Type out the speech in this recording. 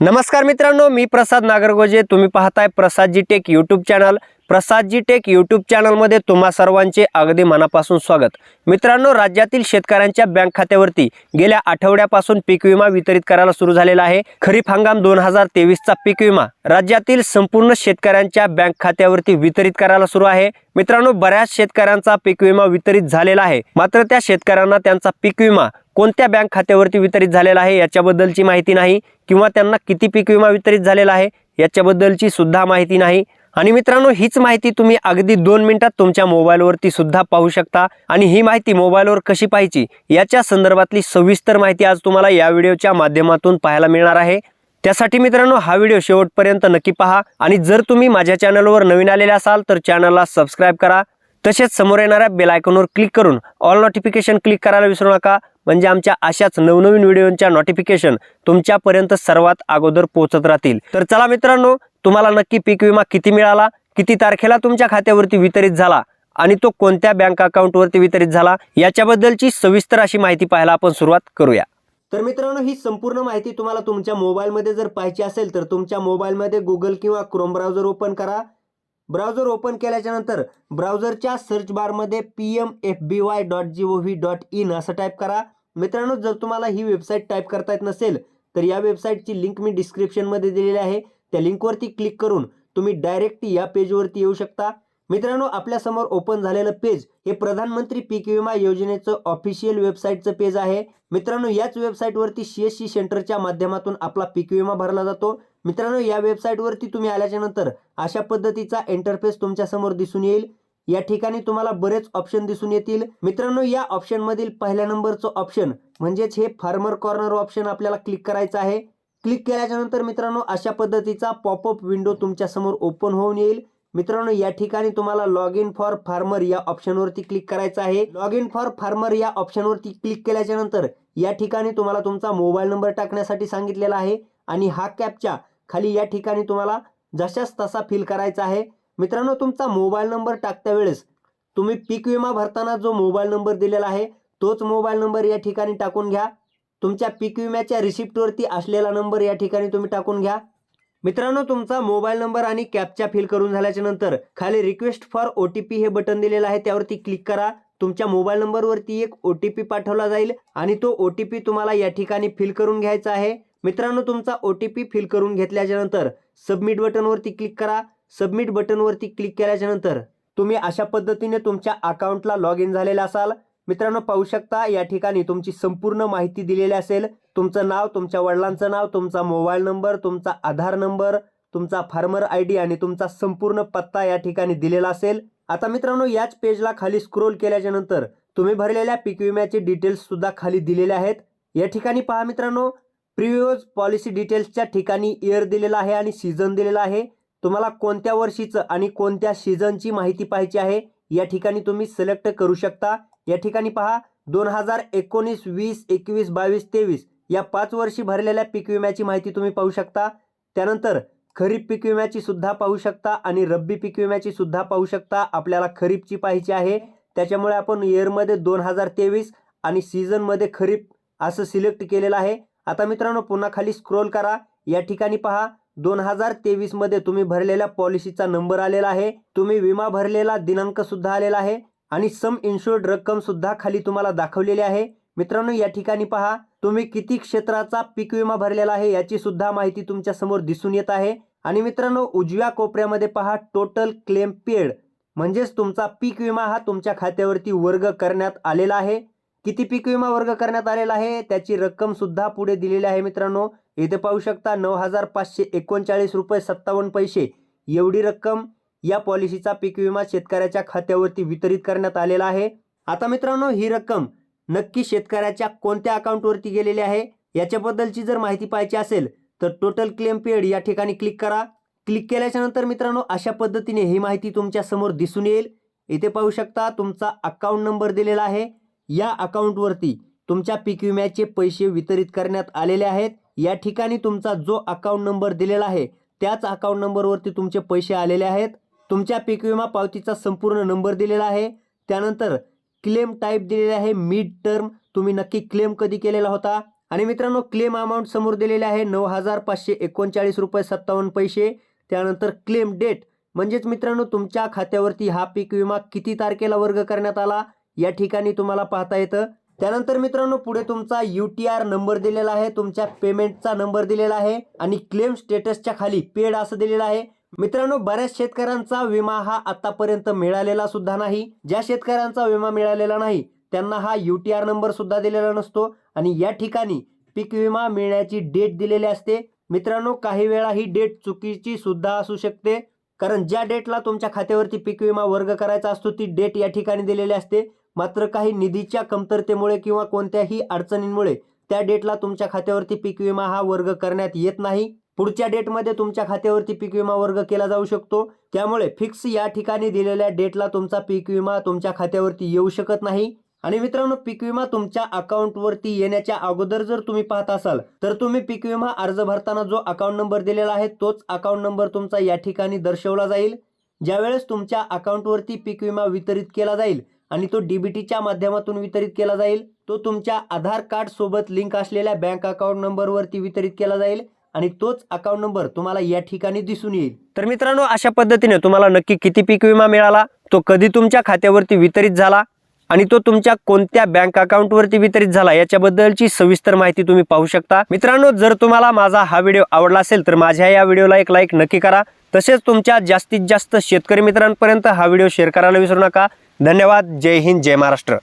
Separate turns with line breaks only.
नमस्कार मित्रांनो मी प्रसाद नागरगोजे. तुम्ही पाहताय Prasadji tech YouTube channel Prasadji tech YouTube चॅनलमध्ये तुम्हा सर्वांचे अगदी मनापासून स्वागत. मित्रांनो राज्यातील शेतकऱ्यांच्या बँक खात्यावरती गेल्या आठवड्यापासून पीक विमा वितरित करायला सुरू झालेला आहे. खरीप हंगाम दोन हजार तेवीसचा पीक विमा राज्यातील संपूर्ण शेतकऱ्यांच्या बँक खात्यावरती वितरित करायला सुरू आहे. मित्रांनो बऱ्याच शेतकऱ्यांचा पीक विमा वितरित झालेला आहे. मात्र त्या शेतकऱ्यांना त्यांचा पीक विमा कोणत्या बँक खात्यावरती वितरित झालेला आहे याच्याबद्दलची माहिती नाही किंवा त्यांना किती पीक विमा वितरित झालेला आहे याच्याबद्दलची सुद्धा माहिती नाही. आणि मित्रांनो हीच माहिती तुम्ही अगदी दोन मिनिटात तुमच्या मोबाईलवरती सुद्धा पाहू शकता. आणि ही माहिती मोबाईलवर कशी पाहायची याच्या संदर्भातली सविस्तर माहिती आज तुम्हाला या व्हिडिओच्या माध्यमातून पाहायला मिळणार आहे. त्यासाठी मित्रांनो हा व्हिडिओ शेवटपर्यंत नक्की पहा. आणि जर तुम्ही माझ्या चॅनलवर नवीन आलेले असाल तर चॅनलला सबस्क्राईब करा. तसेच समोर येणाऱ्या बेल आयकॉनवर क्लिक करून ऑल नोटिफिकेशन क्लिक करायला विसरू नका. म्हणजे आमच्या अशाच नवनवीन व्हिडिओच्या नोटिफिकेशन तुमच्यापर्यंत सर्वात अगोदर पोहोचत राहतील. तर चला मित्रांनो तुम्हाला नक्की पीक विमा किती मिळाला किती तारखेला तुमच्या खात्यावरती वितरित झाला आणि तो कोणत्या बँक अकाउंटवरती वितरित झाला याच्याबद्दलची सविस्तर अशी माहिती पाहायला आपण सुरुवात करूया. तर मित्रांनो ही संपूर्ण माहिती तुम्हाला तुमच्या मोबाईलमध्ये जर पाहिजे असेल तर तुमच्या मोबाईलमध्ये गुगल किंवा क्रोम ब्राउझर ओपन करा. ब्राउझर ओपन केल्याच्यानंतर ब्राउझरच्या सर्च बारमध्ये P M F B Y dot G O V dot in असं टाईप करा. मित्रांनो जर तुम्हाला ही वेबसाईट टाईप करता येत नसेल तर या वेबसाईटची लिंक मी डिस्क्रिप्शनमध्ये दिलेली आहे. त्या लिंकवरती क्लिक करून तुम्ही डायरेक्ट या पेजवरती येऊ शकता. मित्रांनो आपल्यासमोर ओपन झालेलं पेज हे प्रधानमंत्री पीक विमा योजनेचं ऑफिशियल वेबसाईटचं पेज आहे. मित्रांनो याच वेबसाईटवरती सी एस सी सेंटरच्या माध्यमातून आपला पीक विमा भरला जातो. मित्रांनो या वेबसाईटवरती तुम्ही आल्याच्यानंतर अशा पद्धतीचा इंटरफेस तुमच्यासमोर दिसून येईल. या ठिकाणी तुम्हाला बरेच ऑप्शन दिसून येतील. मित्रांनो या ऑप्शनमधील पहिल्या नंबरचं ऑप्शन म्हणजेच हे फार्मर कॉर्नर ऑप्शन आपल्याला क्लिक करायचं आहे. क्लिक केल्याच्यानंतर मित्रांनो अशा पद्धतीचा पॉपअप विंडो तुमच्यासमोर ओपन होऊन येईल. मित्रांनो या ठिकाणी तुम्हाला लॉग इन फॉर फार्मर या ऑप्शनवरती क्लिक करायचं आहे. लॉग इन फॉर फार्मर या ऑप्शनवरती क्लिक केल्याच्यानंतर या ठिकाणी तुम्हाला तुमचा मोबाईल नंबर टाकण्यासाठी सांगितलेला आहे. आणि हा कॅपच्या खाली या ठिकाणी तुम्हाला जशाच तसा फिल करायचा आहे. मित्रांनो तुमचा मोबाईल नंबर टाकत्या वेळेस तुम्ही पीक विमा भरताना जो मोबाईल नंबर दिलेला आहे तोच मोबाईल नंबर या ठिकाणी टाकून घ्या. तुमच्या पीक विम्याच्या रिसिप्टवरती असलेला नंबर या ठिकाणी तुम्ही टाकून घ्या. मित्रांनो तुमचा मोबाईल नंबर आणि कॅपच्या फिल करून झाल्याच्यानंतर खाली request for O T P हे बटन दिलेलं आहे त्यावरती क्लिक करा. तुमच्या मोबाईल नंबरवरती एक ओ टी पी पाठवला जाईल आणि तो ओ टी पी तुम्हाला या ठिकाणी फिल करून घ्यायचा आहे. मित्रांनो तुमचा ओ टी पी फिल करून घेतल्याच्यानंतर सबमिट बटनवरती क्लिक करा. सबमिट बटनवरती क्लिक केल्याच्यानंतर तुम्ही अशा पद्धतीने तुमच्या अकाउंटला लॉग इन झालेला असाल. मित्रांनो पाहू शकता या ठिकाणी तुमची संपूर्ण माहिती दिलेली असेल. तुमचं नाव तुमच्या वडिलांचं नाव तुमचा मोबाईल नंबर तुमचा आधार नंबर तुमचा फार्मर आय डी आणि तुमचा संपूर्ण पत्ता या ठिकाणी दिलेला असेल. आता मित्रांनो याच पेजला खाली स्क्रोल केल्याच्यानंतर तुम्ही भरलेल्या पीक विम्याचे डिटेल्स सुद्धा खाली दिलेले आहेत. या ठिकाणी पहा मित्रांनो प्रिव्हियस पॉलिसी डिटेल्सच्या ठिकाणी इयर दिलेला आहे आणि सीझन दिलेला आहे. तुम्हाला कोणत्या वर्षीचं आणि कोणत्या सीझनची माहिती पाहिजे आहे या ठिकाणी तुम्ही सिलेक्ट करू शकता. या ठिकाणी पहा दोन हजार एकोणीस वीस एकवीस बावीस तेवीस या पाच वर्षी भरलेल्या पीक विम्याची माहिती तुम्ही पाहू शकता. त्यानंतर खरीप पीक विम्याची सुद्धा पाहू शकता आणि रब्बी पीक विम्याची सुद्धा पाहू शकता. आपल्याला खरीपची पाहिजे आहे. त्याच्यामुळे आपण इयरमध्ये दोन हजार तेवीस आणि सीझनमध्ये खरीप असं सिलेक्ट केलेलं आहे. आता मित्रांनो पुन्हा खाली स्क्रोल करा. या ठिकाणी पहा दोन हजार तेवीसमध्ये तुम्ही भरलेल्या पॉलिसीचा नंबर आलेला आहे. तुम्ही विमा भरलेला दिनांक सुद्धा आलेला आहे. आणि सम इन्शुर्ड रक्कम सुद्धा खाली तुम्हाला दाखवलेली आहे. मित्रांनो या ठिकाणी पहा तुम्ही किती क्षेत्राचा पीक विमा भरलेला आहे याची सुद्धा माहिती तुमच्यासमोर दिसून येत आहे. आणि मित्रांनो उजव्या कोपऱ्यामध्ये पहा टोटल क्लेम पेड म्हणजेच तुमचा पीक विमा हा तुमच्या खात्यावरती वर्ग करण्यात आलेला आहे. किती पीक विमा वर्ग करण्यात आलेला आहे? त्याची रक्कम सुद्धा पुढे दिलेली आहे मित्रांनो. इथे पाहू शकता नऊ हजार पाचशे एकोणचाळीस रुपये सत्तावन्न पैसे. एवढी रक्कम या पॉलिसीचा पीक विमा शेतकऱ्याच्या खात्यावरती वितरित करण्यात आलेला आहे. आता मित्रांनो ही रक्कम नक्की शेतकऱ्याच्या कोणत्या अकाउंटवरती गेलेली आहे? याच्याबद्दलची जर माहिती पाहिजे असेल तर टोटल क्लेम पेड या ठिकाणी क्लिक करा. क्लिक केल्याच्यानंतर मित्रांनो अशा पद्धतीने ही माहिती तुमच्यासमोर दिसून येईल. इथे पाहू शकता तुमचा अकाउंट नंबर दिलेला आहे. या अकाउंटवरती तुमच्या पीक विम्याचे पैसे वितरित करण्यात आलेले आहेत. या ठिकाणी तुमचा जो अकाउंट नंबर दिलेला आहे त्याच अकाउंट नंबरवरती तुमचे पैसे आलेले आहेत. तुमच्या पीक विमा पावतीचा संपूर्ण नंबर दिलेला आहे. त्यानंतर क्लेम टाईप दिलेला आहे मिड टर्म. तुम्ही नक्की क्लेम कधी केलेला होता? आणि मित्रांनो क्लेम अमाऊंट समोर दिलेले आहे नऊ हजार पाचशे एकोणचाळीस रुपये सत्तावन्न पैसे. त्यानंतर क्लेम डेट. म्हणजेच मित्रांनो तुमच्या खात्यावरती हा पीक विमा किती तारखेला वर्ग करण्यात आला? या ठिकाणी तुम्हाला पाहता येतं. त्यानंतर मित्रांनो पुढे तुमचा यू टी आर नंबर दिलेला आहे तुमच्या पेमेंटचा नंबर दिलेला आहे आणि क्लेम स्टेटसच्या खाली पेड असं दिलेलं आहे. मित्रांनो बऱ्याच शेतकऱ्यांचा विमा हा आतापर्यंत मिळालेला सुद्धा नाही. ज्या शेतकऱ्यांचा विमा मिळालेला नाही त्यांना हा यू टी आर नंबर सुद्धा दिलेला नसतो आणि या ठिकाणी पीक विमा मिळण्याची डेट दिलेली असते. मित्रांनो काही वेळा ही डेट चुकीची सुद्धा असू शकते. कारण ज्या डेटला तुमच्या खात्यावरती पीक विमा वर्ग करायचा असतो ती डेट या ठिकाणी दिलेली असते. मात्र काही निधीच्या कमतरतेमुळे किंवा कोणत्याही अडचणींमुळे त्या डेटला तुमच्या खात्यावरती पीक विमा हा वर्ग करण्यात येत नाही. पुढच्या डेटमध्ये तुमच्या खात्यावरती पीक विमा वर्ग केला जाऊ शकतो. त्यामुळे फिक्स या ठिकाणी दिलेल्या डेटला तुमचा पीक विमा तुमच्या खात्यावरती येऊ शकत नाही. आणि मित्रांनो पीक विमा तुमच्या अकाउंटवरती येण्याच्या अगोदर जर तुम्ही पाहत असाल तर तुम्ही पीक विमा अर्ज भरताना जो अकाउंट नंबर दिलेला आहे तोच अकाउंट नंबर तुमचा या ठिकाणी दर्शवला जाईल. ज्यावेळेस तुमच्या अकाउंटवरती पीक विमा वितरित केला जाईल आणि तो डीबीटीच्या माध्यमातून वितरित केला जाईल तो तुमच्या आधार कार्ड सोबत लिंक असलेल्या बँक अकाउंट नंबरवरती वितरित केला जाईल आणि तोच अकाउंट नंबर तुम्हाला या ठिकाणी दिसून येईल. तर मित्रांनो अशा पद्धतीने तुम्हाला नक्की किती पीक विमा मिळाला तो कधी तुमच्या खात्यावरती वितरित झाला आणि तो तुमच्या कोणत्या बँक अकाउंटवरती वितरित झाला याच्याबद्दलची सविस्तर माहिती तुम्ही पाहू शकता. मित्रांनो जर तुम्हाला माझा हा व्हिडिओ आवडला असेल तर माझ्या या व्हिडिओला एक लाईक नक्की करा. तसेच तुमच्या जास्तीत जास्त शेतकरी मित्रांपर्यंत हा व्हिडिओ शेअर करायला विसरू नका. धन्यवाद. जय हिंद जय महाराष्ट्र.